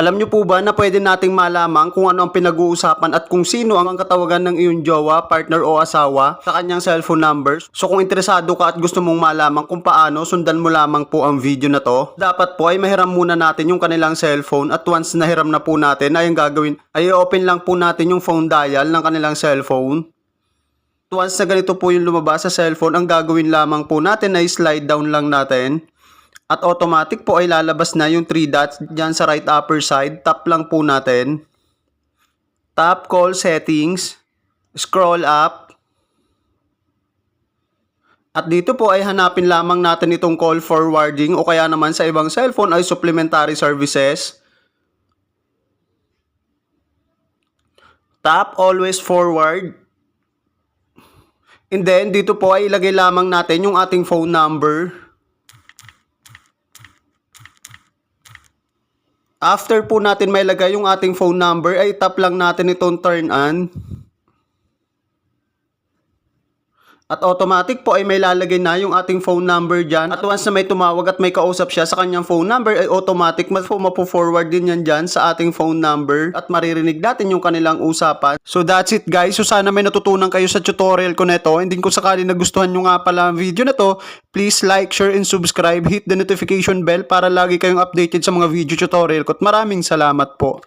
Alam nyo po ba na pwede nating malaman kung ano ang pinag-uusapan at kung sino ang katawagan ng iyong jowa, partner o asawa sa kanyang cellphone numbers? So kung interesado ka at gusto mong malaman kung paano, sundan mo lamang po ang video na to. Dapat po ay mahiram muna natin yung kanilang cellphone at once nahiram na po natin ay ang gagawin ay open lang po natin yung phone dial ng kanilang cellphone. Once na ganito po yung lumabas sa cellphone, ang gagawin lamang po natin ay slide down lang natin. At automatic po ay lalabas na yung 3 dots dyan sa right upper side. Tap lang po natin. Tap call settings. Scroll up. At dito po ay hanapin lamang natin itong call forwarding o kaya naman sa ibang cellphone ay supplementary services. Tap always forward. And then dito po ay ilagay lamang natin yung ating phone number. After po natin may lagay yung ating phone number, ay tap lang natin itong turn on. At automatic po ay may lalagay na yung ating phone number dyan. At once na may tumawag at may kausap siya sa kanyang phone number, ay automatic mapo-forward din yan dyan sa ating phone number. At maririnig natin yung kanilang usapan. So that's it guys. So sana may natutunan kayo sa tutorial ko neto. Hindi ko sakali nagustuhan nyo nga pala ang video na to. Please like, share, and subscribe. Hit the notification bell para lagi kayong updated sa mga video tutorial ko. At maraming salamat po.